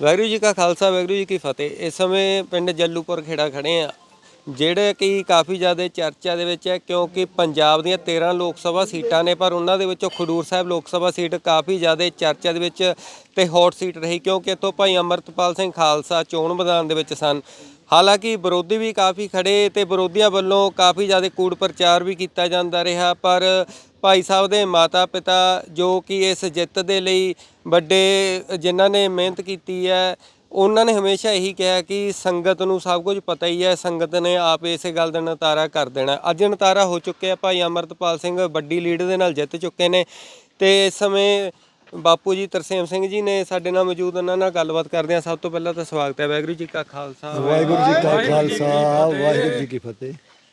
ਵਾਹਿਗੁਰੂ ਜੀ ਕਾ ਖਾਲਸਾ, ਵਾਹਿਗੁਰੂ ਜੀ ਕੀ ਫਤਿਹ। ਇਸ ਸਮੇਂ ਪਿੰਡ ਜੱਲੂਪੁਰ ਖੇੜਾ ਖੜੇ ਆ। ਜਿਹੜੇ ਕਿ ਕਾਫੀ ਜ਼ਿਆਦਾ ਚਰਚਾ ਦੇ ਵਿੱਚ ਹੈ, ਕਿਉਂਕਿ ਪੰਜਾਬ ਦੀਆਂ 13 ਲੋਕ ਸਭਾ ਸੀਟਾਂ ਨੇ, ਪਰ ਉਹਨਾਂ ਦੇ ਵਿੱਚੋਂ ਖਡੂਰ ਸਾਹਿਬ ਲੋਕ ਸਭਾ ਸੀਟ ਕਾਫੀ ਜ਼ਿਆਦਾ ਚਰਚਾ ਦੇ ਵਿੱਚ ਤੇ ਹੌਟ ਸੀਟ ਰਹੀ, ਕਿਉਂਕਿ ਇੱਥੋਂ ਭਾਈ ਅਮਰਤਪਾਲ ਸਿੰਘ ਖਾਲਸਾ ਚੋਣ ਮੈਦਾਨ ਦੇ ਵਿੱਚ ਸਨ। ਹਾਲਾਂਕਿ ਵਿਰੋਧੀ ਵੀ ਕਾਫੀ ਖੜੇ ਤੇ ਵਿਰੋਧੀਆਂ ਵੱਲੋਂ ਕਾਫੀ ਜ਼ਿਆਦਾ ਕੂੜ ਪ੍ਰਚਾਰ ਵੀ ਕੀਤਾ ਜਾਂਦਾ ਰਿਹਾ, ਪਰ ਭਾਈ ਸਾਹਿਬ ਦੇ ਮਾਤਾ ਪਿਤਾ ਜੋ ਕਿ ਇਸ ਜਿੱਤ ਦੇ ਲਈ ਵੱਡੇ ਜਿਨ੍ਹਾਂ ਨੇ ਮਿਹਨਤ ਕੀਤੀ ਹੈ ਉਹਨਾਂ ਨੇ ਹਮੇਸ਼ਾ ਇਹੀ ਕਿਹਾ ਕਿ ਸੰਗਤ ਨੂੰ ਸਭ ਕੁਝ ਪਤਾ ਹੀ ਹੈ ਸੰਗਤ ਨੇ ਆਪ ਇਸੇ ਗੱਲ ਦਾ ਨਤਾਰਾ ਕਰ ਦੇਣਾ। ਅੱਜ ਨਤਾਰਾ ਹੋ ਚੁੱਕਿਆ ਭਾਈ ਅਮਰਤਪਾਲ ਸਿੰਘ ਵੱਡੀ ਲੀਡ ਦੇ ਨਾਲ ਜਿੱਤ ਚੁੱਕੇ ਨੇ ਤੇ ਇਸ ਸਮੇਂ ਬਾਪੂ ਜੀ ਤਰਸੇਮ ਸਿੰਘ ਜੀ ਨੇ ਸਾਡੇ ਨਾਲ ਮੌਜੂਦ ਉਹਨਾਂ ਨਾਲ ਗੱਲਬਾਤ ਕਰਦੇ ਹਾਂ। ਸਭ ਤੋਂ ਪਹਿਲਾਂ ਤਾਂ ਸਵਾਗਤ ਹੈ ਵਾਹਿਗੁਰੂ ਜੀ ਕਾ ਖਾਲਸਾ। ਵਾਹਿਗੁਰੂ ਜੀ ਕਾ ਖਾਲਸਾ ਵਾਹਿਗੁਰੂ ਜੀ ਕੀ ਫਤਿਹ।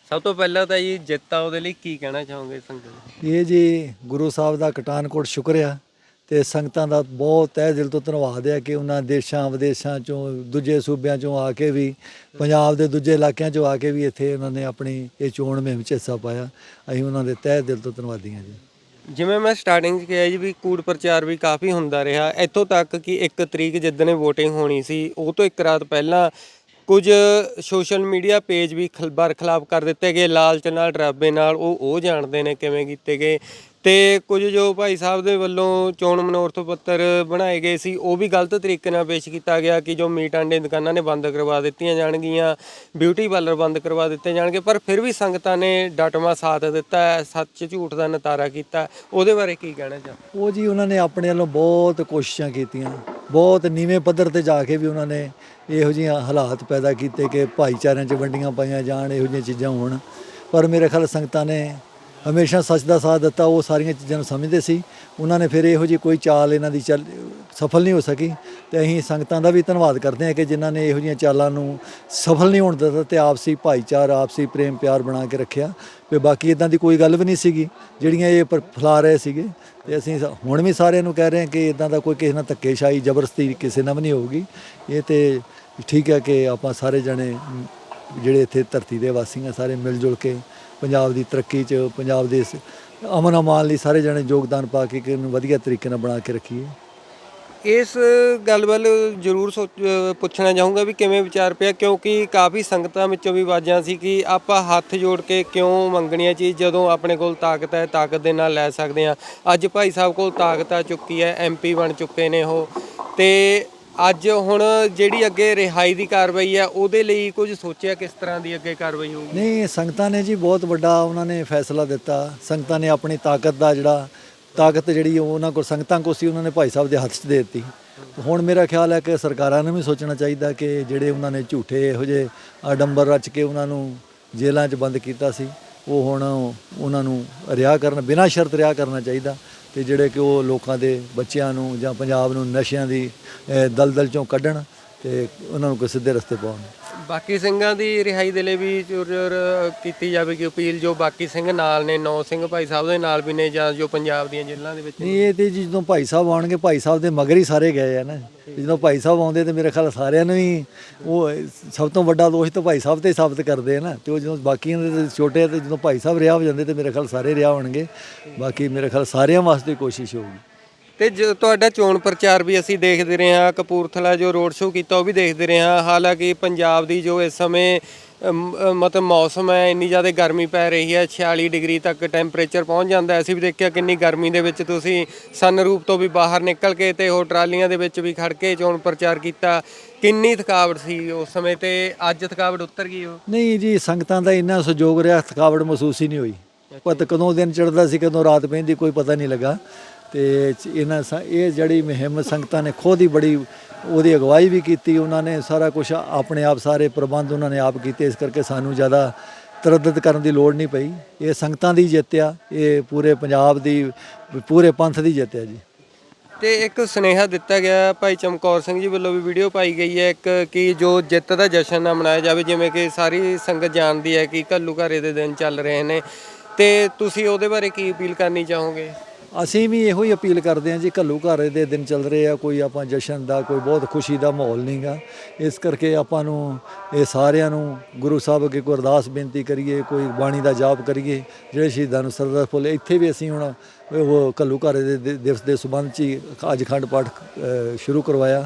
ਸਭ ਤੋਂ ਪਹਿਲਾਂ ਤਾਂ ਜੀ ਜਿੱਤ ਆ ਉਹਦੇ ਲਈ ਕੀ ਕਹਿਣਾ ਚਾਹੋਗੇ ਸੰਗਤ? ਇਹ ਜੀ ਗੁਰੂ ਸਾਹਿਬ ਦਾ ਕਟਾਨਕੋਟ ਸ਼ੁਕਰ ਆ ਤੇ ਸੰਗਤਾਂ ਦਾ ਬਹੁਤ ਤਹਿ ਦਿਲ ਤੋਂ ਧੰਨਵਾਦ ਹੈ ਕਿ ਉਹਨਾਂ ਦੇਸ਼ਾਂ ਵਿਦੇਸ਼ਾਂ ਚੋਂ, ਦੂਜੇ ਸੂਬਿਆਂ ਚੋਂ ਆ ਕੇ ਵੀ, ਪੰਜਾਬ ਦੇ ਦੂਜੇ ਇਲਾਕਿਆਂ ਚੋਂ ਆ ਕੇ ਵੀ ਇੱਥੇ ਉਹਨਾਂ ਨੇ ਆਪਣੀ ਇਹ ਚੋਣ ਮੁਹਿੰਮ 'ਚ ਹਿੱਸਾ ਪਾਇਆ। ਅਸੀਂ ਉਹਨਾਂ ਦੇ ਤਹਿ ਦਿਲ ਤੋਂ ਧੰਨਵਾਦੀ ਹਾਂ ਜੀ। ਜਿਵੇਂ ਮੈਂ ਸਟਾਰਟਿੰਗ 'ਚ ਕਿਹਾ ਜੀ ਵੀ ਕੂੜ ਪ੍ਰਚਾਰ ਵੀ ਕਾਫੀ ਹੁੰਦਾ ਰਿਹਾ। ਇੱਥੋਂ ਤੱਕ ਕਿ 1 ਤਰੀਕ ਜਿੱਦਣ VOTING ਹੋਣੀ ਸੀ, ਉਹ ਤੋਂ ਇੱਕ ਰਾਤ ਪਹਿਲਾਂ ਕੁਝ ਸੋਸ਼ਲ ਮੀਡੀਆ ਪੇਜ ਵੀ ਖਲ- ਬਰਖਲਾਫ ਕਰ ਦਿੱਤੇ ਗਏ। ਲਾਲਚ ਨਾਲ, ਡਰਾਬੇ ਨਾਲ ਉਹ ਉਹ ਜਾਣਦੇ ਨੇ ਕਿਵੇਂ ਕੀਤੇ ਗਏ। ਤੇ ਕੁਝ ਜੋ ਭਾਈ ਸਾਹਿਬ ਦੇ ਵੱਲੋਂ ਚੋਣ ਮਨੋਰਥ ਪੱਤਰ ਬਣਾਏ ਗਏ ਸੀ, ਉਹ ਵੀ ਗਲਤ ਤਰੀਕੇ ਨਾਲ ਪੇਸ਼ ਕੀਤਾ ਗਿਆ ਕਿ ਜੋ ਮੀਟ ਆਂਡੇ ਦੁਕਾਨਾਂ ਨੇ ਬੰਦ ਕਰਵਾ ਦਿੱਤੀਆਂ ਜਾਣਗੀਆਂ ਬਿਊਟੀ ਪਾਰਲਰ ਬੰਦ ਕਰਵਾ ਦਿੱਤੇ ਜਾਣਗੇ, ਪਰ ਫਿਰ ਵੀ ਸੰਗਤਾਂ ਨੇ ਡਟਮਾ ਸਾਥ ਦਿੱਤਾ, ਸੱਚ ਝੂਠ ਦਾ ਨਤਾਰਾ ਕੀਤਾ। ਉਹਦੇ ਬਾਰੇ ਕੀ ਕਹਿਣਾ ਚਾਹ ਉਹ ਜੀ ਉਹਨਾਂ ਨੇ ਆਪਣੇ ਵੱਲੋਂ ਬਹੁਤ ਕੋਸ਼ਿਸ਼ਾਂ ਕੀਤੀਆਂ, ਬਹੁਤ ਨੀਵੇਂ ਪੱਧਰ ਤੇ ਜਾ ਕੇ ਵੀ ਉਹਨਾਂ ਨੇ ਇਹੋ ਜਿਹੀਆਂ ਹਾਲਾਤ ਪੈਦਾ ਕੀਤੇ ਕਿ ਭਾਈਚਾਰਿਆਂ 'ਚ ਵੰਡੀਆਂ ਪਾਈਆਂ ਜਾਣ, ਇਹੋ ਜਿਹੀਆਂ ਚੀਜ਼ਾਂ ਹੋਣ। ਪਰ ਮੇਰੇ ਖਿਆਲ ਸੰਗਤਾਂ ਨੇ ਹਮੇਸ਼ਾ ਸੱਚ ਦਾ ਸਾਥ ਦਿੱਤਾ, ਉਹ ਸਾਰੀਆਂ ਚੀਜ਼ਾਂ ਨੂੰ ਸਮਝਦੇ ਸੀ। ਉਹਨਾਂ ਨੇ ਫਿਰ ਇਹੋ ਜਿਹੀ ਕੋਈ ਚਾਲ ਇਹਨਾਂ ਦੀ ਚੱਲ, ਸਫਲ ਨਹੀਂ ਹੋ ਸਕੀ। ਤੇ ਅਸੀਂ ਸੰਗਤਾਂ ਦਾ ਵੀ ਧੰਨਵਾਦ ਕਰਦੇ ਹਾਂ ਕਿ ਜਿਨ੍ਹਾਂ ਨੇ ਇਹੋ ਜਿਹੀਆਂ ਚਾਲਾਂ ਨੂੰ ਸਫਲ ਨਹੀਂ ਹੋਣ ਦਿੱਤਾ ਤੇ ਆਪਸੀ ਭਾਈਚਾਰਾ, ਆਪਸੀ ਪ੍ਰੇਮ ਪਿਆਰ ਬਣਾ ਕੇ ਰੱਖਿਆ। ਤੇ ਬਾਕੀ ਇਦਾਂ ਦੀ ਕੋਈ ਗੱਲ ਵੀ ਨਹੀਂ ਸੀਗੀ। ਜਿਹੜੀਆਂ ਇਹ ਪਰ ਫੈਲਾ ਰਹੇ ਸੀਗੇ। ਤੇ ਅਸੀਂ ਸ- ਹੁਣ ਵੀ ਸਾਰਿਆਂ ਨੂੰ ਕਹਿ ਰਹੇ ਹਾਂ ਕਿ ਇਦਾਂ ਦਾ ਕੋਈ ਕਿਸੇ ਨਾਲ ਧੱਕੇਸ਼ਾਹੀ, ਜ਼ਬਰਦਸਤੀ ਕਿਸੇ ਨਾਲ ਵੀ ਨਹੀਂ ਹੋਊਗੀ। ਇਹ ਤੇ ਠੀਕ ਹੈ ਕਿ ਆਪਾਂ ਸਾਰੇ ਜਣੇ, ਜਿਹੜੇ ਇੱਥੇ ਧਰਤੀ ਦੇ ਵਾਸੀ ਆ, ਸਾਰੇ ਮਿਲ ਜੁਲ ਕੇ ਪੰਜਾਬ ਦੀ ਤਰੱਕੀ 'ਚ, ਪੰਜਾਬ ਦੇ ਅਮਨ ਅਮਾਨ ਲਈ ਸਾਰੇ ਜਣੇ ਯੋਗਦਾਨ ਪਾ ਕੇ ਕਿ ਵਧੀਆ ਤਰੀਕੇ ਨਾਲ ਬਣਾ ਕੇ ਰੱਖੀਏ। ਇਸ ਗੱਲ ਵੱਲ ਜ਼ਰੂਰ ਸੋਚ- ਪੁੱਛਣਾ ਚਾਹੂੰਗਾ ਵੀ ਕਿਵੇਂ ਵਿਚਾਰ ਪਿਆ, ਕਿਉਂਕਿ ਕਾਫੀ ਸੰਗਤਾਂ ਵਿੱਚੋਂ ਵੀ ਆਵਾਜ਼ਾਂ ਸੀ ਕਿ ਆਪਾਂ ਹੱਥ ਜੋੜ ਕੇ ਕਿਉਂ ਮੰਗਣੀ ਹੈ ਚੀਜ਼ ਜਦੋਂ ਆਪਣੇ ਕੋਲ ਤਾਕਤ ਹੈ, ਤਾਕਤ ਦੇ ਨਾਲ ਲੈ ਸਕਦੇ ਆ ਅੱਜ ਭਾਈ ਸਾਹਿਬ ਕੋਲ ਤਾਕਤ ਆ ਚੁੱਕੀ ਹੈ ਐਮਪੀ ਬਣ ਚੁੱਕੇ ਨੇ ਉਹ। ਤੇ ਅੱਜ ਹੁਣ ਜਿਹੜੀ ਅੱਗੇ ਰਿਹਾਈ ਦੀ ਕਾਰਵਾਈ ਹੈ, ਉਹਦੇ ਲਈ ਕੁਝ ਸੋਚਿਆ ਕਿਸ ਤਰ੍ਹਾਂ ਦੀ ਅੱਗੇ ਕਾਰਵਾਈ ਹੋਊਗੀ? ਨਹੀਂ, ਸੰਗਤਾਂ ਨੇ ਜੀ ਬਹੁਤ ਵੱਡਾ ਉਹਨਾਂ ਨੇ ਫੈਸਲਾ ਦਿੱਤਾ। ਸੰਗਤਾਂ ਨੇ ਆਪਣੀ ਤਾਕਤ ਦਾ ਜਿਹੜਾ, ਤਾਕਤ ਜਿਹੜੀ ਉਹ ਉਹਨਾਂ ਕੋਲ, ਸੰਗਤਾਂ ਕੋਲ ਸੀ, ਉਹਨਾਂ ਨੇ ਭਾਈ ਸਾਹਿਬ ਦੇ ਹੱਥ 'ਚ ਦੇ ਦਿੱਤੀ। ਹੁਣ ਮੇਰਾ ਖਿਆਲ ਹੈ ਕਿ ਸਰਕਾਰਾਂ ਨੂੰ ਵੀ ਸੋਚਣਾ ਚਾਹੀਦਾ ਕਿ ਜਿਹੜੇ ਉਹਨਾਂ ਨੇ ਝੂਠੇ ਇਹੋ ਜਿਹੇ ਆਡੰਬਰ ਰਚ ਕੇ ਉਹਨਾਂ ਨੂੰ ਜੇਲ੍ਹਾਂ 'ਚ ਬੰਦ ਕੀਤਾ ਸੀ, ਉਹ ਹੁਣ ਉਹਨਾਂ ਨੂੰ ਰਿਹਾ ਕਰਨ, ਬਿਨਾਂ ਸ਼ਰਤ ਰਿਹਾ ਕਰਨਾ ਚਾਹੀਦਾ। ਤੇ ਜਿਹੜੇ ਕਿ ਉਹ ਲੋਕਾਂ ਦੇ ਬੱਚਿਆਂ ਨੂੰ ਜਾਂ ਪੰਜਾਬ ਨੂੰ ਨਸ਼ਿਆਂ ਦੀ ਅਹ, ਦਲਦਲ ਚੋਂ ਕੱਢਣ ਤੇ ਉਹਨਾਂ ਨੂੰ ਕੋਈ ਸਿੱਧੇ ਰਸਤੇ ਪਾਉਣ। ਬਾਕੀ ਸਿੰਘਾਂ ਦੀ ਰਿਹਾਈ ਦੇ ਲਈ ਵੀ ਜ਼ੋਰ ਜ਼ੋਰ ਕੀਤੀ ਜਾਵੇਗੀ ਅਪੀਲ, ਜੋ ਬਾਕੀ ਸਿੰਘ ਨਾਲ ਨੇ, ਨੌ ਸਿੰਘ ਭਾਈ ਸਾਹਿਬ ਦੇ ਨਾਲ ਵੀ ਨੇ ਜਾਂ ਜੋ ਪੰਜਾਬ ਦੀਆਂ ਜੇਲ੍ਹਾਂ ਦੇ ਵਿੱਚ ਨਹੀਂ, ਇਹ ਤੇ ਜੀ ਜਦੋਂ ਭਾਈ ਸਾਹਿਬ ਆਉਣਗੇ, ਭਾਈ ਸਾਹਿਬ ਦੇ ਮਗਰ ਹੀ ਸਾਰੇ ਗਏ ਆ ਨਾ। ਜਦੋਂ ਭਾਈ ਸਾਹਿਬ ਆਉਂਦੇ ਤੇ ਮੇਰੇ ਖਿਆਲ ਸਾਰਿਆਂ ਨੂੰ ਹੀ ਉਹ ਸਭ ਤੋਂ ਵੱਡਾ ਦੋਸ਼ ਤਾਂ ਭਾਈ ਸਾਹਿਬ ਤੇ ਸਾਬਤ ਕਰਦੇ ਆ ਨਾ। ਤੇ ਉਹ ਜਦੋਂ ਬਾਕੀਆਂ ਦੇ ਤੇ ਛੋਟੇ ਆ ਤੇ ਜਦੋਂ ਭਾਈ ਸਾਹਿਬ ਰਿਹਾ ਹੋ ਜਾਂਦੇ ਤੇ ਮੇਰੇ ਖਿਆਲ ਸਾਰੇ ਰਿਹਾ ਹੋਣਗੇ। ਬਾਕੀ ਮੇਰੇ ਖਿਆਲ ਸਾਰਿਆਂ ਵਾਸਤੇ ਕੋਸ਼ਿਸ਼ ਹੋਊਗੀ। ਤੇ ਜੋ ਤੁਹਾਡਾ ਚੋਣ ਪ੍ਰਚਾਰ ਵੀ ਅਸੀਂ ਦੇਖਦੇ ਰਹੇ ਹਾਂ ਕਪੂਰਥਲਾ ਜੋ ਰੋਡ ਸ਼ੋਅ ਕੀਤਾ ਉਹ ਵੀ ਦੇਖਦੇ ਰਹੇ ਹਾਂ। ਹਾਲਾਂਕਿ ਪੰਜਾਬ ਦੀ ਜੋ ਇਸ ਸਮੇਂ ਮਤਲਬ ਮੌਸਮ ਹੈ ਇੰਨੀ ਜ਼ਿਆਦਾ ਗਰਮੀ ਪੈ ਰਹੀ ਹੈ 46 ਡਿਗਰੀ ਤੱਕ ਟੈਂਪਰੇਚਰ ਪਹੁੰਚ ਜਾਂਦਾ। ਅਸੀਂ ਵੀ ਦੇਖਿਆ ਕਿੰਨੀ ਗਰਮੀ ਦੇ ਵਿੱਚ ਤੁਸੀਂ ਸਨਰੂਪ ਤੋਂ ਵੀ ਬਾਹਰ ਨਿਕਲ ਕੇ ਤੇ ਉਹ ਟਰਾਲੀਆਂ ਦੇ ਵਿੱਚ ਵੀ ਖੜ ਕੇ ਚੋਣ ਪ੍ਰਚਾਰ ਕੀਤਾ। ਕਿੰਨੀ ਥਕਾਵਟ ਸੀ ਉਸ ਸਮੇਂ ਤੇ? ਅੱਜ ਥਕਾਵਟ ਉਤਰ ਗਈ ਉਹ? ਨਹੀਂ ਜੀ ਸੰਗਤਾਂ ਦਾ ਇੰਨਾ ਸਹਿਯੋਗ ਰਿਹਾ ਥਕਾਵਟ ਮਹਿਸੂਸ ਹੀ ਨਹੀਂ ਹੋਈ। ਪਤ ਕਦੋਂ ਦਿਨ ਚੜਦਾ ਸੀ ਕਦੋਂ ਰਾਤ ਪੈਂਦੀ ਕੋਈ ਪਤਾ ਨਹੀਂ ਲੱਗਾ। ਤੇ ਇਹਨਾਂ ਸ- ਇਹ ਜਿਹੜੀ ਮੁਹਿੰਮ ਸੰਗਤਾਂ ਨੇ ਖੁਦ ਹੀ ਬੜੀ ਉਹਦੀ ਅਗਵਾਈ ਵੀ ਕੀਤੀ, ਉਹਨਾਂ ਨੇ ਸਾਰਾ ਕੁਝ ਆਪਣੇ ਆਪ ਸਾਰੇ ਪ੍ਰਬੰਧ ਉਹਨਾਂ ਨੇ ਆਪ ਕੀਤੇ, ਇਸ ਕਰਕੇ ਸਾਨੂੰ ਜ਼ਿਆਦਾ ਤਰੱਦਦ ਕਰਨ ਦੀ ਲੋੜ ਨਹੀਂ ਪਈ। ਇਹ ਸੰਗਤਾਂ ਦੀ ਜਿੱਤ ਆ ਇਹ ਪੂਰੇ ਪੰਜਾਬ ਦੀ, ਪੂਰੇ ਪੰਥ ਦੀ ਜਿੱਤ ਆ ਜੀ। ਤੇ ਇੱਕ ਸੁਨੇਹਾ ਦਿੱਤਾ ਗਿਆ ਭਾਈ ਚਮਕੌਰ ਸਿੰਘ ਜੀ ਵੱਲੋਂ ਵੀ ਵੀਡੀਓ ਪਾਈ ਗਈ ਹੈ ਇੱਕ, ਕਿ ਜੋ ਜਿੱਤ ਦਾ ਜਸ਼ਨ ਨਾ ਮਨਾਇਆ ਜਾਵੇ, ਜਿਵੇਂ ਕਿ ਸਾਰੀ ਸੰਗਤ ਜਾਣਦੀ ਹੈ ਕਿ ਘੱਲੂ ਘਰੇ ਦੇ ਦਿਨ ਚੱਲ ਰਹੇ ਨੇ। ਤੇ ਤੁਸੀਂ ਉਹਦੇ ਬਾਰੇ ਕੀ ਅਪੀਲ ਕਰਨੀ ਚਾਹੋਗੇ? ਅਸੀਂ ਵੀ ਇਹੋ ਹੀ ਅਪੀਲ ਕਰਦੇ ਹਾਂ ਜੀ, ਘੱਲੂ ਘਾਰੇ ਦੇ ਦਿਨ ਚੱਲ ਰਹੇ ਆ, ਕੋਈ ਆਪਾਂ ਜਸ਼ਨ ਦਾ, ਕੋਈ ਬਹੁਤ ਖੁਸ਼ੀ ਦਾ ਮਾਹੌਲ ਨਹੀਂਗਾ ਇਸ ਕਰਕੇ ਆਪਾਂ ਨੂੰ, ਇਹ ਸਾਰਿਆਂ ਨੂੰ ਗੁਰੂ ਸਾਹਿਬ ਅੱਗੇ ਕੋਈ ਅਰਦਾਸ ਬੇਨਤੀ ਕਰੀਏ, ਕੋਈ ਬਾਣੀ ਦਾ ਜਾਪ ਕਰੀਏ, ਜਿਹੜੇ ਸ਼ਹੀਦਾਂ ਨੂੰ ਸਰਦਾ ਫੁੱਲ, ਇੱਥੇ ਵੀ ਅਸੀਂ ਹੁਣ ਉਹ ਘੱਲੂ ਘਰ ਦੇ ਦਿਵਸ ਦੇ ਸੰਬੰਧ ਚ ਹੀ ਅੱਜ ਖੰਡ ਪਾਠ ਸ਼ੁਰੂ ਕਰਵਾਇਆ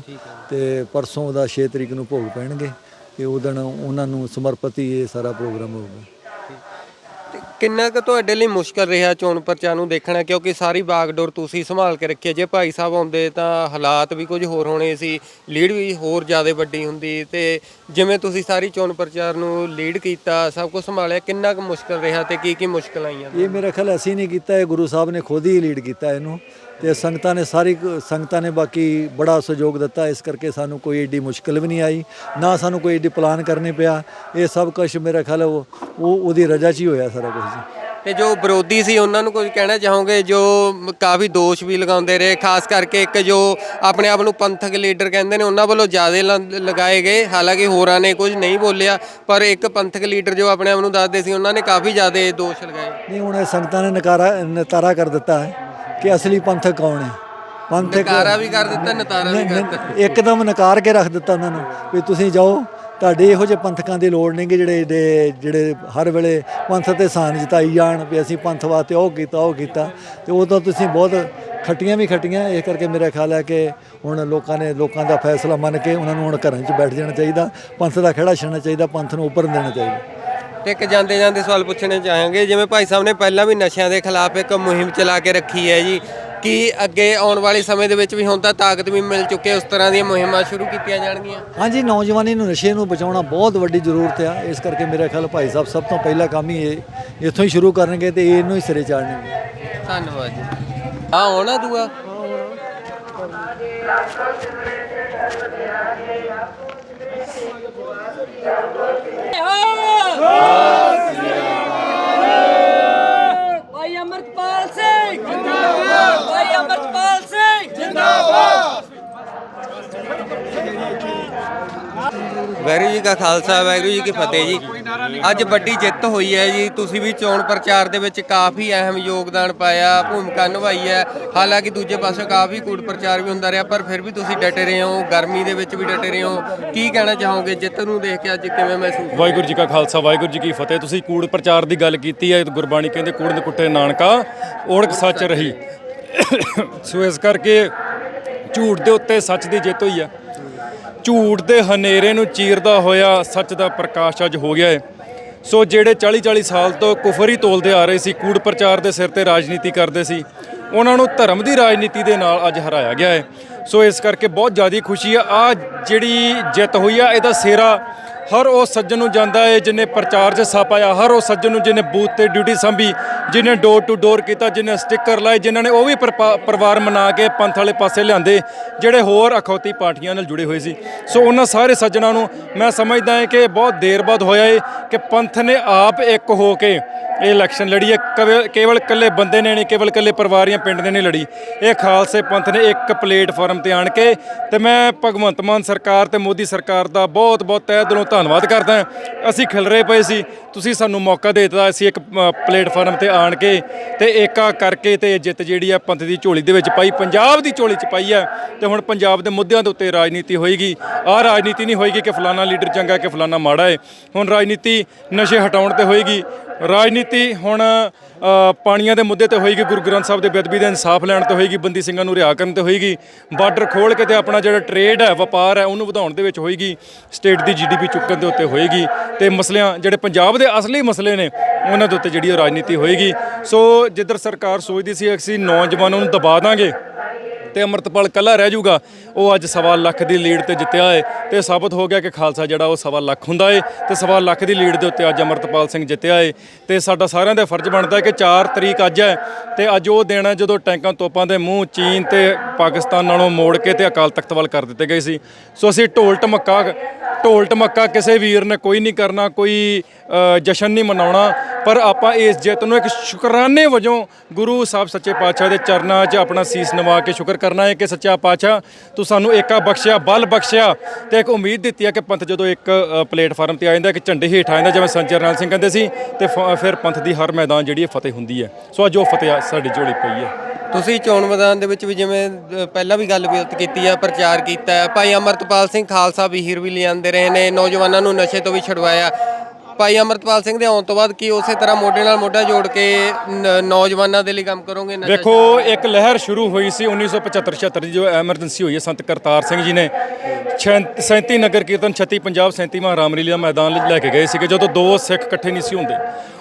ਤੇ ਪਰਸੋਂ ਦਾ 6 ਤਰੀਕ ਨੂੰ ਭੋਗ ਪੈਣਗੇ ਤੇ ਉਹ ਦਿਨ ਉਹਨਾਂ ਨੂੰ ਸਮਰਪਿਤ ਹੀ ਇਹ ਸਾਰਾ ਪ੍ਰੋਗਰਾਮ ਹੋਊਗਾ। ਕਿੰਨਾ ਕੁ ਤੁਹਾਡੇ ਲਈ ਮੁਸ਼ਕਲ ਰਿਹਾ ਚੋਣ ਪ੍ਰਚਾਰ ਨੂੰ ਦੇਖਣਾ? ਕਿਉਂਕਿ ਸਾਰੀ ਬਾਗਡੋਰ ਤੁਸੀਂ ਸੰਭਾਲ ਕੇ ਰੱਖੀ ਹੈ। ਜੇ ਭਾਈ ਸਾਹਿਬ ਆਉਂਦੇ ਤਾਂ ਹਾਲਾਤ ਵੀ ਕੁਝ ਹੋਰ ਹੋਣੇ ਸੀ, ਲੀਡ ਵੀ ਹੋਰ ਜ਼ਿਆਦਾ ਵੱਡੀ ਹੁੰਦੀ ਤੇ ਜਿਵੇਂ ਤੁਸੀਂ ਸਾਰੀ ਚੋਣ ਪ੍ਰਚਾਰ ਨੂੰ ਲੀਡ ਕੀਤਾ, ਸਭ ਕੁਝ ਸੰਭਾਲਿਆ, ਕਿੰਨਾ ਕੁ ਮੁਸ਼ਕਲ ਰਿਹਾ ਤੇ ਕੀ ਕੀ ਮੁਸ਼ਕਲ ਆਈਆਂ? ਇਹ ਮੇਰਾ ਖਿਆਲ ਅਸੀਂ ਨਹੀਂ ਕੀਤਾ, ਇਹ ਗੁਰੂ ਸਾਹਿਬ ਨੇ ਖੁਦ ਹੀ ਲੀਡ ਕੀਤਾ ਇਹਨੂੰ। ਤੇ ਸੰਗਤਾਂ ਨੇ ਸਾਰੀ ਸੰਗਤਾਂ ਨੇ ਬਾਕੀ ਬੜਾ ਸਹਿਯੋਗ ਦਿੱਤਾ। ਇਸ ਕਰਕੇ ਸਾਨੂੰ ਕੋਈ ਏਡੀ ਮੁਸ਼ਕਲ ਵੀ ਨਹੀਂ ਆਈ। ਨਾ ਸਾਨੂੰ ਕੋਈ ਏਡੀ ਪਲਾਨ ਕਰਨੀ ਪਿਆ। ਇਹ ਸਭ ਕੁਝ ਮੇਰਾ ਖਿਆਲ ਉਹ ਉਹ- ਉਹਦੀ ਰਜਾ 'ਚ ਹੀ ਹੋਇਆ ਸਾਰਾ ਕੁਝ ਜੀ। ਤੇ ਜੋ ਵਿਰੋਧੀ ਸੀ ਉਹਨਾਂ ਨੂੰ ਕੁਝ ਕਹਿਣਾ ਚਾਹੋਗੇ? ਜੋ ਕਾਫੀ ਦੋਸ਼ ਵੀ ਲਗਾਉਂਦੇ ਰਹੇ। ਖਾਸ ਕਰਕੇ ਇੱਕ ਜੋ ਆਪਣੇ ਆਪ ਨੂੰ ਪੰਥਕ ਲੀਡਰ ਕਹਿੰਦੇ ਨੇ ਉਹਨਾਂ ਵੱਲੋਂ ਜ਼ਿਆਦਾ ਲਗਾਏ ਗਏ। ਹਾਲਾਂਕਿ ਹੋਰਾਂ ਨੇ ਕੁਝ ਨਹੀਂ ਬੋਲਿਆ ਪਰ ਇੱਕ ਪੰਥਕ ਲੀਡਰ ਜੋ ਆਪਣੇ ਆਪ ਨੂੰ ਦੱਸਦੇ ਸੀ ਉਹਨਾਂ ਨੇ ਕਾਫੀ ਜ਼ਿਆਦਾ ਦੋਸ਼ ਲਗਾਏ। ਨਹੀਂ ਹੁਣ ਸੰਗਤਾਂ ਨੇ ਨਕਾਰਾ ਨਤਾਰਾ ਕਰ ਦਿੱਤਾ ਹੈ। ਕਿ ਅਸਲੀ ਪੰਥਕ ਕੌਣ ਹੈ? ਪੰਥਕ ਨਕਾਰਾ ਵੀ ਕਰ ਦਿੱਤਾ ਨਤਾਰਾ ਵੀ ਕਰ ਦਿੱਤਾ। ਇੱਕਦਮ ਨਕਾਰ ਕੇ ਰੱਖ ਦਿੱਤਾ ਉਹਨਾਂ ਨੂੰ ਵੀ ਤੁਸੀਂ ਜਾਓ। ਤੁਹਾਡੇ ਇਹੋ ਜਿਹੇ ਪੰਥਕਾਂ ਦੀ ਲੋੜ ਨਹੀਂ ਕਿ ਜਿਹੜੇ ਜਿਹੜੇ ਜਿਹੜੇ ਹਰ ਵੇਲੇ ਪੰਥ ਤੇ ਸਾਨ ਜਿਤਾਈ ਜਾਣ ਵੀ ਅਸੀਂ ਪੰਥ ਵਾਸਤੇ ਉਹ ਕੀਤਾ ਉਹ ਕੀਤਾ। ਤੇ ਉਹ ਤਾਂ ਤੁਸੀਂ ਬਹੁਤ ਖੱਟੀਆਂ ਵੀ ਖੱਟੀਆਂ ਇਸ ਕਰਕੇ ਮੇਰਾ ਖਿਆਲ ਹੈ ਕਿ ਹੁਣ ਲੋਕਾਂ ਨੇ ਲੋਕਾਂ ਦਾ ਫੈਸਲਾ ਮੰਨ ਕੇ ਉਹਨਾਂ ਨੂੰ ਹੁਣ ਘਰਾਂ 'ਚ ਬੈਠ ਜਾਣਾ ਚਾਹੀਦਾ। ਪੰਥ ਦਾ ਖੜਾ ਛੱਡਣਾ ਚਾਹੀਦਾ ਪੰਥ ਨੂੰ ਉੱਪਰ ਦੇਣਾ ਚਾਹੀਦਾ। ਤੇ ਇੱਕ ਜਾਂਦੇ ਜਾਂਦੇ ਸਵਾਲ ਪੁੱਛਣੇ ਚਾਹਾਂਗੇ ਜਿਵੇਂ ਭਾਈ ਸਾਹਿਬ ਨੇ ਪਹਿਲਾਂ ਵੀ ਨਸ਼ਿਆਂ ਦੇ ਖਿਲਾਫ ਇੱਕ ਮੁਹਿੰਮ ਚਲਾ ਕੇ ਰੱਖੀ ਹੈ ਜੀ। ਕਿ ਅੱਗੇ ਆਉਣ ਵਾਲੇ ਸਮੇਂ ਦੇ ਵਿੱਚ ਵੀ ਹੁਣ ਤਾਂ ਤਾਕਤ ਵੀ ਮਿਲ ਚੁੱਕੀ ਹੈ ਉਸ ਤਰ੍ਹਾਂ ਦੀਆਂ ਮੁਹਿੰਮਾਂ ਸ਼ੁਰੂ ਕੀਤੀਆਂ ਜਾਣਗੀਆਂ? ਹਾਂਜੀ ਨੌਜਵਾਨੀ ਨੂੰ ਨਸ਼ੇ ਨੂੰ ਬਚਾਉਣਾ ਬਹੁਤ ਵੱਡੀ ਜ਼ਰੂਰਤ ਆ। ਇਸ ਕਰਕੇ ਮੇਰਾ ਖਿਆਲ ਭਾਈ ਸਾਹਿਬ ਸਭ ਤੋਂ ਪਹਿਲਾ ਕੰਮ ਹੀ ਇਹ ਇੱਥੋਂ ਹੀ ਸ਼ੁਰੂ ਕਰਨਗੇ ਤੇ ਇਹਨੂੰ ਹੀ ਸਿਰੇ ਚਾੜਨਗੇ। ਧੰਨਵਾਦ ਜੀ। ਆ ਹੋਣਾ ਦੂਆ? ਭਾਈ ਅਮਰਪਾਲ ਸਿੰਘ। ਜਿੰਦਾਬਾਦ। ਭਾਈ ਅਮਰਪਾਲ ਸਿੰਘ। ਜਿੰਦਾਬਾਦ। ਵਾਹਿਗੁਰੂ ਜੀ ਕਾ ਖਾਲਸਾ, ਵਾਹਿਗੁਰੂ ਜੀ ਕੀ ਫਤਿਹ ਜੀ। ਅੱਜ ਵੱਡੀ ਜਿੱਤ ਹੋਈ ਹੈ ਜੀ। ਤੁਸੀਂ ਵੀ ਚੋਣ ਪ੍ਰਚਾਰ ਦੇ ਵਿੱਚ ਕਾਫੀ ਅਹਿਮ ਯੋਗਦਾਨ ਪਾਇਆ, ਭੂਮਿਕਾ ਨਿਭਾਈ ਹੈ। ਹਾਲਾਂਕਿ ਦੂਜੇ ਪਾਸੇ ਕਾਫੀ ਕੂੜ ਪ੍ਰਚਾਰ ਵੀ ਹੁੰਦਾ ਰਿਹਾ, ਪਰ ਫਿਰ ਵੀ ਤੁਸੀਂ ਡਟੇ ਰਹੇ ਹੋ। ਗਰਮੀ ਦੇ ਵਿੱਚ ਵੀ ਡਟੇ ਰਹੇ ਹੋ। ਕੀ ਕਹਿਣਾ ਚਾਹੋਗੇ? ਜਿੱਤ ਨੂੰ ਦੇਖ ਕੇ ਅੱਜ ਕਿਵੇਂ ਮਹਿਸੂਸ ਵਾਹਿਗੁਰੂ ਜੀ ਕਾ ਖਾਲਸਾ, ਵਾਹਿਗੁਰੂ ਜੀ ਕੀ ਫਤਿਹ। ਤੁਸੀਂ ਕੂੜ ਪ੍ਰਚਾਰ ਦੀ ਗੱਲ ਕੀਤੀ ਹੈ ਗੁਰਬਾਣੀ ਕਹਿੰਦੇ, ਕੂੜ ਨੇ ਕੁੱਟੇ ਨਾਨਕਾ ਓੜਕ ਸੱਚ ਰਹੀ। ਸੋ ਇਸ ਕਰਕੇ ਝੂਠ ਦੇ ਉੱਤੇ ਸੱਚ ਦੀ ਜਿੱਤ ਹੋਈ ਆ ਝੂਠ ਦੇ ਹਨੇਰੇ ਨੂੰ ਚੀਰਦਾ ਹੋਇਆ ਸੱਚ ਦਾ ਪ੍ਰਕਾਸ਼ ਅੱਜ ਹੋ ਗਿਆ ਹੈ। ਸੋ ਜਿਹੜੇ 40 40 ਸਾਲ ਤੋਂ ਕੁਫਰ ਹੀ ਤੋਲਦੇ ਆ ਰਹੇ ਸੀ, ਕੂੜ ਪ੍ਰਚਾਰ ਦੇ ਸਿਰ ਤੇ ਰਾਜਨੀਤੀ ਕਰਦੇ ਸੀ, ਉਹਨਾਂ ਨੂੰ ਧਰਮ ਦੀ ਰਾਜਨੀਤੀ ਦੇ ਨਾਲ ਅੱਜ ਹਰਾਇਆ ਗਿਆ ਹੈ। ਸੋ ਇਸ ਕਰਕੇ ਬਹੁਤ ਜ਼ਿਆਦਾ ਖੁਸ਼ੀ ਆ ਆ ਜਿਹੜੀ ਜਿੱਤ ਹੋਈ ਆ, ਇਹਦਾ ਸਿਹਰਾ ਹਰ ਉਹ ਸੱਜਣ ਨੂੰ ਜਾਂਦਾ ਹੈ ਜਿਨੇ ਪ੍ਰਚਾਰ 'ਚ ਹਿੱਸਾ ਪਾਇਆ ਹਰ ਉਹ ਸੱਜਣ ਨੂੰ ਜਿਨੇ ਬੂਥ ਤੇ ਡਿਊਟੀ ਸੰਭੀ ਜਿਨੇ ਡੋਰ ਟੂ ਡੋਰ ਕੀਤਾ ਜਿਨੇ ਸਟicker ਲਾਏ ਜਿਨ੍ਹਾਂ ਨੇ ਉਹ ਵੀ ਪਰਿਪਾ- ਪਰਿਵਾਰ ਮਨਾ ਕੇ ਪੰਥ ਵਾਲੇ ਪਾਸੇ ਲਿਆਂਦੇ, ਜਿਹੜੇ ਹੋਰ ਅਖੌਤੀ ਪਾਰਟੀਆਂ ਨਾਲ ਜੁੜੇ ਹੋਏ ਸੀ। ਸੋ ਉਹਨਾਂ ਸਾਰੇ ਸੱਜਣਾਂ ਨੂੰ ਮੈਂ ਸਮਝਦਾ ਹਾਂ ਕਿ ਬਹੁਤ ਦੇਰ ਬਾਅਦ ਹੋਇਆ ਹੈ ਕਿ ਪੰਥ ਨੇ ਆਪ ਇੱਕ ਹੋ ਕੇ ਇਹ ਇਲੈਕਸ਼ਨ ਲੜੀ ਹੈ ਕਵੇ- ਕੇਵਲ ਇਕੱਲੇ ਬੰਦੇ ਨੇ ਨਹੀਂ, ਕੇਵਲ ਇਕੱਲੇ ਜਾਂ ਪਿੰਡ ਨੇ ਨਹੀਂ ਲੜੀ। ਇਹ ਖਾਲਸੇ ਪੰਥ ਨੇ ਇੱਕ ਪਲੇਟਫਾਰਮ ਤੇ ਆਣ ਕੇ ਤੇ ਮੈਂ ਭਗਵੰਤ ਮਾਨ ਸਰਕਾਰ ਤੇ ਮੋਦੀ ਸਰਕਾਰ ਦਾ ਬਹੁਤ ਬਹੁਤ ਤਹਿ ਦਿਲੋਂ ਧੰਨਵਾਦ ਕਰਦਾ ਅਸੀਂ ਖਿਲਰੇ ਪਏ ਸੀ। ਤੁਸੀਂ ਸਾਨੂੰ ਮੌਕਾ ਦੇ ਦਿੱਤਾ। ਅਸੀਂ ਇੱਕ ਪਲੇਟਫਾਰਮ ਤੇ ਆਣ ਕੇ ਤੇ ਏਕਾ ਕਰਕੇ ਤੇ ਜਿੱਤ ਜਿਹੜੀ ਆ ਪੰਥ ਦੀ ਝੋਲੀ ਦੇ ਵਿੱਚ ਪਾਈ, ਪੰਜਾਬ ਦੀ ਝੋਲੀ 'ਚ ਪਾਈ ਹੈ ਤੇ ਹੁਣ ਪੰਜਾਬ ਦੇ ਮੁੱਦਿਆਂ ਦੇ ਉੱਤੇ ਰਾਜਨੀਤੀ ਹੋਏਗੀ। ਆਹ ਰਾਜਨੀਤੀ ਨਹੀਂ ਹੋਏਗੀ ਕਿ ਫਲਾਣਾ ਲੀਡਰ ਚੰਗਾ ਕਿ ਫਲਾਣਾ ਮਾੜਾ ਹੈ ਹੁਣ ਰਾਜਨੀਤੀ ਨਸ਼ੇ ਹਟਾਉਣ ਤੇ ਹੋਏਗੀ। ਰਾਜਨੀਤੀ ਹੁਣ ਪਾਣੀਆਂ ਦੇ ਮੁੱਦੇ ਤੇ ਹੋਏਗੀ, ਗੁਰੂ ਗ੍ਰੰਥ ਸਾਹਿਬ ਦੇ ਬੇਅਦਬੀ ਦਾ ਇਨਸਾਫ ਲੈਣ ਤੇ ਹੋਏਗੀ, ਬੰਦੀ ਸਿੰਘਾਂ ਨੂੰ ਰਿਹਾ ਕਰਨ ਤੇ ਹੋਏਗੀ। ਬਾਰਡਰ ਖੋਲ ਕੇ ਤੇ ਆਪਣਾ ਜਿਹੜਾ ਟ੍ਰੇਡ ਹੈ, ਵਪਾਰ ਹੈ, ਉਹਨੂੰ ਵਧਾਉਣ ਦੇ ਵਿੱਚ ਹੋਏਗੀ। ਸਟੇਟ ਦੀ ਜੀਡੀਪੀ ਚੁੱਕਣ ਦੇ ਉੱਤੇ ਹੋਏਗੀ। ਤੇ ਮਸਲਿਆਂ, ਜਿਹੜੇ ਪੰਜਾਬ ਦੇ ਅਸਲੀ ਮਸਲੇ ਨੇ, ਉਹਨਾਂ ਦੇ ਉੱਤੇ ਜਿਹੜੀ ਉਹ ਰਾਜਨੀਤੀ ਹੋਏਗੀ। ਸੋ ਜਿੱਧਰ ਸਰਕਾਰ ਸੋਚਦੀ ਸੀ, ਅਸੀਂ ਨੌਜਵਾਨਾਂ ਨੂੰ ਦਬਾ ਦਾਂਗੇ ਤੇ ਅਮਰਤਪਾਲ ਕੱਲਾ ਰਹਿ ਜਾਊਗਾ। ਉਹ ਅੱਜ ਸਵਾ ਲੱਖ ਦੀ ਲੀਡ ਤੇ ਜਿੱਤਿਆ ਹੈ ਤੇ ਸਾਬਤ ਹੋ ਗਿਆ ਕਿ ਖਾਲਸਾ ਜਿਹੜਾ ਉਹ ਸਵਾ ਲੱਖ ਹੁੰਦਾ ਹੈ ਤੇ ਸਵਾ ਲੱਖ ਦੀ ਲੀਡ ਦੇ ਉੱਤੇ ਅੱਜ ਅਮਰਤਪਾਲ ਸਿੰਘ ਜਿੱਤਿਆ ਹੈ ਤੇ ਸਾਡਾ ਸਾਰਿਆਂ ਦਾ ਫਰਜ਼ ਬਣਦਾ ਹੈ ਕਿ 4 ਤਰੀਕ ਅੱਜ ਹੈ ਤੇ ਅੱਜ ਉਹ ਦਿਨ ਹੈ ਜਦੋਂ ਟੈਂਕਾਂ ਤੋਪਾਂ ਦੇ ਮੂੰਹ ਚੀਨ ਤੇ ਪਾਕਿਸਤਾਨ ਨਾਲੋਂ ਮੋੜ ਕੇ ਤੇ ਅਕਾਲ ਤਖਤ ਵੱਲ ਕਰ ਦਿੱਤੇ ਗਏ ਸੀ। ਸੋ ਅਸੀਂ ਢੋਲ ਢਮੱਕਾ ਢੋਲ ਢਮੱਕਾ ਕਿਸੇ ਵੀਰ ਨੇ ਕੋਈ ਨਹੀਂ ਕਰਨਾ, ਕੋਈ ਜਸ਼ਨ ਨਹੀਂ ਮਨਾਉਣਾ। ਪਰ ਆਪਾਂ ਇਸ ਜਿੱਤ ਨੂੰ ਇੱਕ ਸ਼ੁਕਰਾਨੇ ਵਜੋਂ ਗੁਰੂ ਸਾਹਿਬ ਸੱਚੇ ਪਾਤਸ਼ਾਹ ਦੇ ਚਰਨਾਂ 'ਚ ਆਪਣਾ ਸੀਸ ਨਵਾ ਕੇ ਸ਼ੁਕਰ ਕਰਨਾ ਹੈ ਕਿ ਸੱਚਾ ਪਾਤਸ਼ਾਹ ਤੂੰ ਸਾਨੂੰ ਏਕਾ ਬਖਸ਼ਿਆ, ਬਲ ਬਖਸ਼ਿਆ ਤੇ ਇੱਕ ਉਮੀਦ ਦਿੱਤੀ ਹੈ ਕਿ ਪੰਥ ਜਦੋਂ ਇੱਕ ਪਲੇਟਫਾਰਮ ਤੇ ਆ ਜਾਂਦਾ, ਇੱਕ ਝੰਡੇ ਹੇਠ ਆ ਜਾਂਦਾ, ਜਿਵੇਂ ਸੰਤ ਜਰਨੈਲ ਸਿੰਘ ਕਹਿੰਦੇ ਸੀ, ਤੇ ਫਿਰ ਪੰਥ ਦੀ ਹਰ ਮੈਦਾਨ ਜਿਹੜੀ ਹੈ ਫਤਿਹ ਹੁੰਦੀ ਹੈ। ਸੋ ਅੱਜ ਉਹ ਫਤਿਹ ਸਾਡੀ ਝੋਲੀ ਪਈ ਹੈ। ਤੁਸੀਂ ਚੋਣ ਮੈਦਾਨ ਦੇ ਵਿੱਚ ਵੀ ਜਿਵੇਂ ਅ, ਪਹਿਲਾਂ ਵੀ ਗੱਲ ਕੀਤੀ ਆ ਪ੍ਰਚਾਰ ਕੀਤਾ ਹੈ। ਭਾਈ ਅਮਰਤਪਾਲ ਸਿੰਘ ਖਾਲਸਾ ਵੀਰ ਵੀ ਲਿਆਂਦੇ ਰਹੇ ਨੇ ਨੌਜਵਾਨਾਂ ਨੂੰ ਨਸ਼ੇ ਤੋਂ ਵੀ ਛੁਡਵਾਇਆ। ਭਾਈ ਅਮਰਤਪਾਲ ਸਿੰਘ ਦੇ ਆਉਣ ਤੋਂ ਬਾਅਦ ਕੀ ਉਸੇ ਤਰ੍ਹਾਂ ਮੋਢੇ ਨਾਲ ਮੋਢਾ ਜੋੜ ਕੇ ਨ- ਨੌਜਵਾਨਾਂ ਦੇ ਲਈ ਕੰਮ ਕਰੋਗੇ? ਨਸ਼ਾ ਵੇਖੋ ਇੱਕ ਲਹਿਰ ਸ਼ੁਰੂ ਹੋਈ ਸੀ 1975 76 ਦੀ ਜੋ ਐਮਰਜੈਂਸੀ ਹੋਈ ਹੈ ਸੰਤ ਕਰਤਾਰ ਸਿੰਘ ਜੀ ਨੇ। 37 ਨਗਰ ਕੀਰਤਨ 36 ਪੰਜਾਬ 37 ਮਹਾਂ ਰਾਮਲੀਲਾ ਮੈਦਾਨ ਲਈ ਲੈ ਕੇ ਗਏ ਸੀਗੇ, ਜਦੋਂ ਦੋ ਸਿੱਖ ਇਕੱਠੇ ਨਹੀਂ ਸੀ ਹੁੰਦੇ।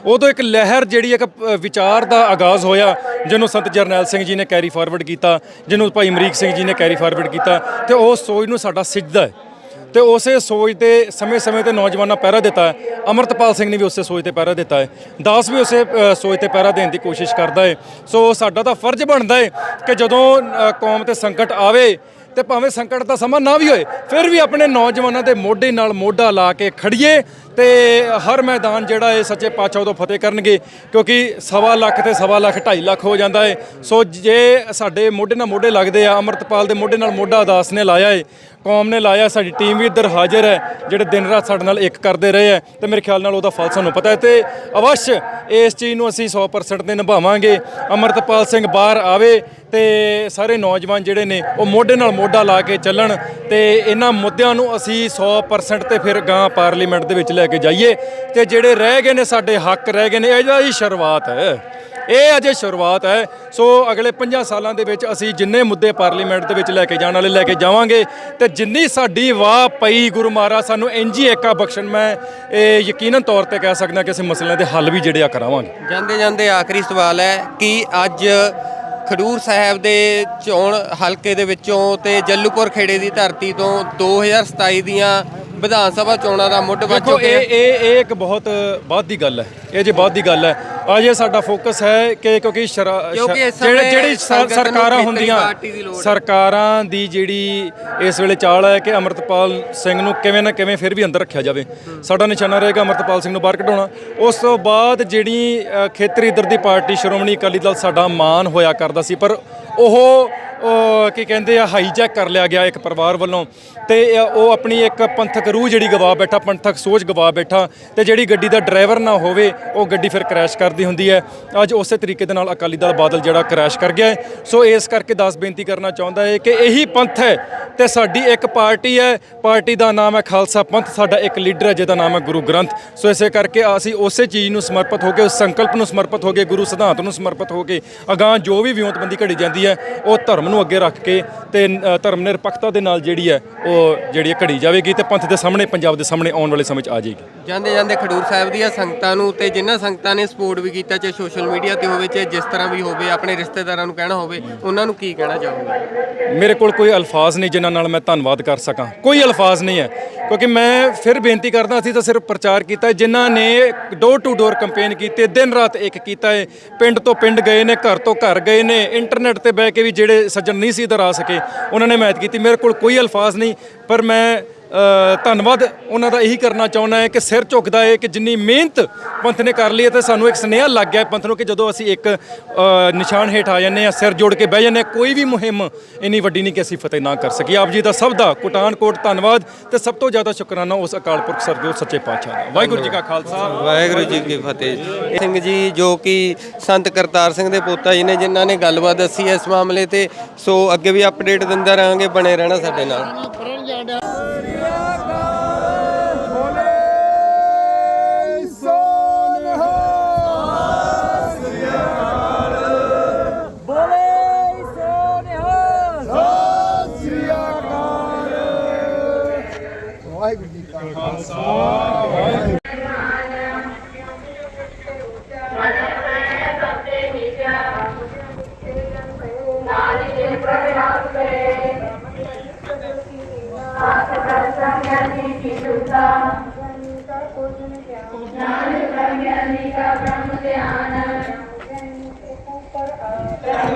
ਉਦੋਂ ਇੱਕ ਲਹਿਰ ਜਿਹੜੀ ਇੱਕ ਵਿਚਾਰ ਦਾ ਆਗਾਜ਼ ਹੋਇਆ, ਜਿਹਨੂੰ ਸੰਤ ਜਰਨੈਲ ਸਿੰਘ ਜੀ ਨੇ ਕੈਰੀ ਫਾਰਵਰਡ ਕੀਤਾ, ਜਿਹਨੂੰ ਭਾਈ ਅਮਰੀਕ ਸਿੰਘ ਜੀ ਨੇ ਕੈਰੀ ਫਾਰਵਰਡ ਕੀਤਾ, ਤੇ ਉਹ ਸੋਚ ਨੂੰ ਸਾਡਾ ਸਿੱਜਦਾ ਹੈ। ਤੇ ਉਸੇ ਸੋਚ ਤੇ ਸਮੇਂ-ਸਮੇਂ ਤੇ ਨੌਜਵਾਨਾਂ ਪਹਿਰਾ ਦਿੱਤਾ ਹੈ। ਅਮਰਤਪਾਲ ਸਿੰਘ ਨੇ ਵੀ ਉਸੇ ਸੋਚ ਤੇ ਪਹਿਰਾ ਦਿੱਤਾ ਹੈ। ਦਾਸ ਵੀ ਉਸੇ ਸੋਚ ਤੇ ਪਹਿਰਾ ਦੇਣ ਦੀ ਕੋਸ਼ਿਸ਼ ਕਰਦਾ ਹੈ। ਸੋ ਸਾਡਾ ਤਾਂ ਫਰਜ਼ ਬਣਦਾ ਹੈ ਕਿ ਜਦੋਂ ਕੌਮ ਤੇ ਸੰਕਟ ਆਵੇ ਤੇ ਭਾਵੇਂ ਸੰਕਟ ਦਾ ਸਮਾਂ ਨਾ ਵੀ ਹੋਏ, ਫਿਰ ਵੀ ਆਪਣੇ ਨੌਜਵਾਨਾਂ ਦੇ ਮੋਢੇ ਨਾਲ ਮੋਢਾ ਲਾ ਕੇ ਖੜੀਏ ਤੇ ਹਰ ਮੈਦਾਨ ਜਿਹੜਾ ਹੈ ਸੱਚੇ ਪਾਤਸ਼ਾਹ ਤੋਂ ਫਤਿਹ ਕਰਨਗੇ, ਕਿਉਂਕਿ ਸਵਾ ਲੱਖ ਤੇ ਸਵਾ ਲੱਖ 2.5 ਲੱਖ ਹੋ ਜਾਂਦਾ ਹੈ ਸੋ ਜੇ ਸਾਡੇ ਮੋਢੇ ਨਾਲ ਮੋਢੇ ਲੱਗਦੇ ਆ, ਅਮਰਤਪਾਲ ਦੇ ਮੋਢੇ ਨਾਲ ਮੋਢਾ ਅਦਾਸ ਨੇ ਲਾਇਆ ਏ, ਕੌਮ ਨੇ ਲਾਇਆ, ਸਾਡੀ ਟੀਮ ਵੀ ਇੱਧਰ ਹਾਜ਼ਰ ਹੈ, ਜਿਹੜੇ ਦਿਨ ਰਾਤ ਸਾਡੇ ਨਾਲ ਇੱਕ ਕਰਦੇ ਰਹੇ ਹੈ, ਤੇ ਮੇਰੇ ਖਿਆਲ ਨਾਲ ਉਹਦਾ ਫਲ ਸਾਨੂੰ ਪਤਾ ਹੈ। ਤੇ ਅਵਸ਼ ਇਸ ਚੀਜ਼ ਨੂੰ ਅਸੀਂ 100% ਤੇ ਨਿਭਾਵਾਂਗੇ। ਅਮਰਤਪਾਲ ਸਿੰਘ ਬਾਹਰ ਆਵੇ ਤੇ ਸਾਰੇ ਨੌਜਵਾਨ ਜਿਹੜੇ ਨੇ, ਉਹ ਮੋਢੇ ਨਾਲ ਮੋਢਾ ਲਾ ਕੇ ਚੱਲਣ ਤੇ ਇਹਨਾਂ ਮੁੱਦਿਆਂ ਨੂੰ ਅਸੀਂ 100% ਤੇ ਫਿਰ ਗਾਂ ਪਾਰਲੀਮੈਂਟ ਦੇ ਵਿੱਚ ਲੈ ਕੇ ਜਾਈਏ। ਤੇ ਜਿਹੜੇ ਰਹਿ ਗਏ ਨੇ, ਸਾਡੇ ਹੱਕ ਰਹਿ ਗਏ ਨੇ ਇਹਦਾ ਹੀ ਸ਼ੁਰੂਆਤ ਹੈ। ਇਹ ਅਜੇ ਸ਼ੁਰੂਆਤ ਹੈ। ਸੋ ਅਗਲੇ 50 ਸਾਲਾਂ ਦੇ ਵਿੱਚ ਅਸੀਂ ਜਿੰਨੇ ਮੁੱਦੇ ਪਾਰਲੀਮੈਂਟ ਦੇ ਵਿੱਚ ਲੈ ਕੇ ਜਾਣ ਵਾਲੇ, ਲੈ ਕੇ ਜਾਵਾਂਗੇ। ਤੇ ਜਿੰਨੀ ਸਾਡੀ ਵਾਹ ਪਈ ਗੁਰੂ ਮਹਾਰਾਜ, ਸਾਨੂੰ ਇੰਜੀ ਏਕਾ ਬਖਸ਼ਣ ਮੈਂ, ਇਹ ਯਕੀਨਨ ਤੌਰ ਤੇ ਕਹਿ ਸਕਦਾ ਕਿ ਅਸੀਂ ਮਸਲਿਆਂ ਦੇ ਹੱਲ ਵੀ ਜਿਹੜੇ ਆ ਕਰਾਵਾਂਗੇ। ਜਾਂਦੇ ਜਾਂਦੇ ਆਖਰੀ ਸਵਾਲ ਹੈ ਕਿ ਅੱਜ ਖਡੂਰ ਸਾਹਿਬ ਦੇ ਚੋਣ ਹਲਕੇ ਦੇ ਵਿੱਚੋਂ ਤੇ ਜੱਲੂਪੁਰ ਖੇੜੇ ਦੀ ਧਰਤੀ ਤੋਂ 2027 ਦੀਆਂ ਵਿਧਾਨ ਸਭਾ ਚੋਣਾਂ ਦਾ ਮੁੱਢ ਵੱਜ ਦੇਖੋ ਚੁੱਕਿਆ ਇਹ ਇਹ ਇਹ ਇੱਕ ਬਹੁਤ ਬਾਅਦ ਦੀ ਗੱਲ ਹੈ। ਇਹ ਜੇ ਬਾਅਦ ਦੀ ਗੱਲ ਹੈ ਅਜੇ ਸਾਡਾ ਫੋਕਸ ਹੈ ਕਿ ਕਿਉਂਕਿ ਜਿਹੜੇ ਜਿਹੜੀ ਸਰਕਾਰਾਂ ਹੁੰਦੀਆਂ। ਸਰਕਾਰਾਂ ਦੀ ਜਿਹੜੀ ਇਸ ਵੇਲੇ ਚਾਲ ਹੈ ਕਿ ਅਮਰਤਪਾਲ ਸਿੰਘ ਨੂੰ ਕਿਵੇਂ ਨਾ ਕਿਵੇਂ ਫਿਰ ਵੀ ਅੰਦਰ ਰੱਖਿਆ ਜਾਵੇ ਸਾਡਾ ਨਿਸ਼ਾਨਾ ਰਹੇਗਾ ਅਮਰਤਪਾਲ ਸਿੰਘ ਨੂੰ ਬਾਹਰ ਕਢਾਉਣਾ ਉਸ ਤੋਂ ਬਾਅਦ ਜਿਹੜੀ ਖੇਤਰੀ ਦਰ ਦੀ ਪਾਰਟੀ ਸ਼੍ਰੋਮਣੀ ਅਕਾਲੀ ਦਲ ਸਾਡਾ ਮਾਨ ਹੋਇਆ ਕਰਦਾ ਸੀ ਪਰ ਉਹ ਉਹ ਕੀ ਕਹਿੰਦੇ ਆ ਹਾਈਜੈਕ ਕਰ ਲਿਆ ਗਿਆ ਇੱਕ ਪਰਿਵਾਰ ਵੱਲੋਂ। ਤੇ ਉਹ ਆਪਣੀ ਇੱਕ ਪੰਥਕ ਰੂਹ ਜਿਹੜੀ ਗਵਾ ਬੈਠਾ, ਪੰਥਕ ਸੋਚ ਗਵਾ ਬੈਠਾ, ਤੇ ਜਿਹੜੀ ਗੱਡੀ ਦਾ ਡਰਾਈਵਰ ਨਾ ਹੋਵੇ, ਉਹ ਗੱਡੀ ਫਿਰ ਕ੍ਰੈਸ਼ ਕਰਦੀ ਹੁੰਦੀ ਹੈ। ਅੱਜ ਉਸੇ ਤਰੀਕੇ ਦੇ ਨਾਲ ਅਕਾਲੀ ਦਲ ਬਾਦਲ ਜਿਹੜਾ ਕ੍ਰੈਸ਼ ਕਰ ਗਿਆ ਹੈ। ਸੋ ਇਸ ਕਰਕੇ ਦਾਸ ਬੇਨਤੀ ਕਰਨਾ ਚਾਹੁੰਦਾ ਹੈ ਕਿ ਇਹੀ ਪੰਥ ਹੈ ਤੇ ਸਾਡੀ ਇੱਕ ਪਾਰਟੀ ਹੈ। ਪਾਰਟੀ ਦਾ ਨਾਮ ਹੈ ਖਾਲਸਾ ਪੰਥ, ਸਾਡਾ ਇੱਕ ਲੀਡਰ ਹੈ, ਜਿਹਦਾ ਨਾਮ ਹੈ ਗੁਰੂ ਗ੍ਰੰਥ। ਸੋ ਇਸੇ ਕਰਕੇ ਅਸੀਂ ਉਸੇ ਚੀਜ਼ ਨੂੰ ਸਮਰਪਿਤ ਹੋ ਕੇ, ਉਸ ਸੰਕਲਪ ਨੂੰ ਸਮਰਪਿਤ ਹੋ ਕੇ, ਗੁਰੂ ਸਿਧਾਂਤ ਨੂੰ ਸਮਰਪਿਤ ਹੋ ਕੇ, ਅਗਾਹ ਜੋ ਵੀ ਵਿਉਂਤਬੰਦੀ ਘੜੀ ਜਾਂਦੀ ਹੈ, ਉਹ ਧਰਮ ਨੂੰ ਅੱਗੇ ਰੱਖ ਕੇ ਤੇ ਧਰਮ ਨਿਰਪੱਖਤਾ ਦੇ ਨਾਲ ਜਿਹੜੀ ਹੈ ਉਹ ਜਿਹੜੀ ਘੜੀ ਜਾਵੇਗੀ ਤੇ ਪੰਥ ਦੇ ਸਾਹਮਣੇ ਪੰਜਾਬ ਦੇ ਸਾਹਮਣੇ ਆਉਣ ਵਾਲੇ ਸਮੇਂ 'ਚ ਆ ਜਾਏਗੀ। ਜਾਂਦੇ ਜਾਂਦੇ ਖਡੂਰ ਸਾਹਿਬ ਦੀਆਂ ਸੰਗਤਾਂ ਨੂੰ ਤੇ ਜਿਨ੍ਹਾਂ ਸੰਗਤਾਂ ਨੇ ਸਪੋਰਟ ਵੀ ਕੀਤਾ ਚਾਹੇ ਸੋਸ਼ਲ ਮੀਡੀਆ ਤੇ ਹੋਵੇ ਚਾਹੇ ਜਿਸ ਤਰ੍ਹਾਂ ਵੀ ਹੋਵੇ ਆਪਣੇ ਰਿਸ਼ਤੇਦਾਰਾਂ ਨੂੰ ਕਹਿਣਾ ਹੋਵੇ ਉਹਨਾਂ ਨੂੰ ਕੀ ਕਹਿਣਾ ਚਾਹੋਗੇ? ਮੇਰੇ ਕੋਲ ਕੋਈ ਅਲਫਾਜ਼ ਨਹੀਂ ਜਿਨ੍ਹਾਂ ਨਾਲ ਮੈਂ ਧੰਨਵਾਦ ਕਰ ਸਕਾਂ। ਕੋਈ ਅਲਫਾਜ਼ ਨਹੀਂ ਹੈ ਕਿਉਂਕਿ ਮੈਂ ਫਿਰ ਬੇਨਤੀ ਕਰਦਾ ਸੀ ਤਾਂ ਸਿਰਫ ਪ੍ਰਚਾਰ ਕੀਤਾ। ਜਿਨ੍ਹਾਂ ਨੇ ਡੋਰ ਟੂ ਡੋਰ ਕੈਂਪੇਨ ਕੀਤੇ ਦਿਨ ਰਾਤ ਇੱਕ ਕੀਤਾ ਹੈ। ਪਿੰਡ ਤੋਂ ਪਿੰਡ ਗਏ ਨੇ ਘਰ ਤੋਂ ਘਰ ਗਏ ਨੇ ਇੰਟਰਨੈਟ ਤੇ ਬਹਿ ਕੇ ਵੀ ਜਿਹੜੇ ਸੱਜਣ ਨਹੀਂ ਸੀ ਇੱਧਰ ਆ ਸਕੇ। ਉਹਨਾਂ ਨੇ ਮਿਹਨਤ ਕੀਤੀ। ਮੇਰੇ ਕੋਲ ਕੋਈ ਅਲਫਾਜ਼ ਨਹੀਂ, ਪਰ ਮੈਂ ਧੰਨਵਾਦ। ਉਹਨਾਂ ਦਾ ਇਹੀ ਕਰਨਾ ਚਾਹੁੰਦਾ ਹੈ ਕਿ ਸਿਰ ਝੁਕਦਾ ਹੈ ਕਿ ਜਿੰਨੀ ਮਿਹਨਤ ਪੰਥ ਨੇ ਕਰ ਲਈ ਹੈ ਤੇ ਸਾਨੂੰ ਇੱਕ ਸੁਨੇਹਾ ਲੱਗ ਗਿਆ ਪੰਥ ਨੂੰ ਕਿ ਜਦੋਂ ਅਸੀਂ ਇੱਕ ਨਿਸ਼ਾਨ ਹੇਠ ਆ ਜਾਂਦੇ ਆ ਸਿਰ ਜੋੜ ਕੇ ਬਹਿ ਜਾਂਦੇ ਹਾਂ, ਕੋਈ ਵੀ ਮੁਹਿੰਮ ਇੰਨੀ ਵੱਡੀ ਨਹੀਂ ਕਿ ਅਸੀਂ ਫਤਿਹ ਨਾ ਕਰ ਸਕੀਏ। ਆਪ ਜੀ ਦਾ ਸਭ ਦਾ ਕੋਟਾਨਕੋਟ ਧੰਨਵਾਦ ਤੇ ਸਭ ਤੋਂ ਜ਼ਿਆਦਾ ਸ਼ੁਕਰਾਨਾ ਉਸ ਅਕਾਲ ਪੁਰਖ ਸਰਜੋਤ ਸੱਚੇ ਪਾਤਸ਼ਾਹ ਦਾ। ਵਾਹਿਗੁਰੂ ਜੀ ਕਾ ਖਾਲਸਾ। ਵਾਹਿਗੁਰੂ ਜੀ ਕੀ ਫਤਿਹ ਸਿੰਘ ਜੀ, ਜੋ ਕਿ ਸੰਤ ਕਰਤਾਰ ਸਿੰਘ ਦੇ ਪੋਤਾ ਜੀ ਨੇ ਜਿਨ੍ਹਾਂ ਨੇ ਗੱਲਬਾਤ ਦੱਸੀ ਹੈ ਇਸ ਮਾਮਲੇ ਤੇ, ਸੋ ਅੱਗੇ ਵੀ ਅਪਡੇਟ ਦਿੰਦਾ ਰਹਾਂਗੇ, ਬਣੇ ਰਹਿਣਾ ਸਾਡੇ ਨਾਲ। ਖਾਲਸਾ ਵਾਹਿਗੁਰੂ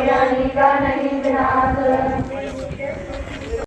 ज्ञानी का नहीं विनाश